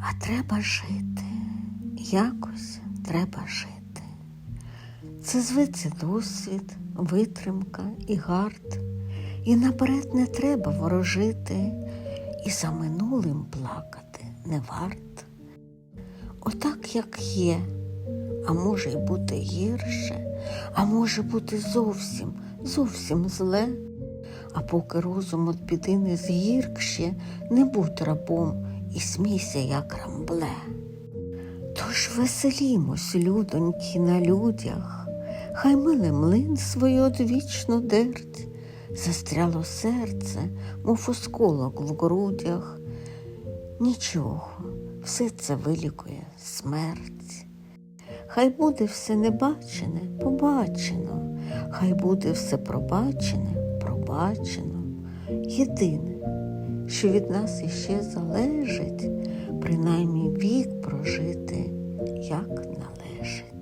А треба жити, якось треба жити. Це зветься досвід, витримка і гард. І наперед не треба ворожити, і за минулим плакати не варт. Отак, як є, а може й бути гірше, а може бути зовсім, зовсім зле. А поки розум від біди не згіркще, не будь рабом і смійся, як рамбле. Тож веселімось, людоньки, на людях, хай миле млин свою одвічну дерть, застряло серце, мов осколок в грудях. Нічого, все це вилікує смерть. Хай буде все небачене, побачено, хай буде все пробачене, пробачено. Єдине, що від нас іще залежить, принаймні вік прожити, як належить.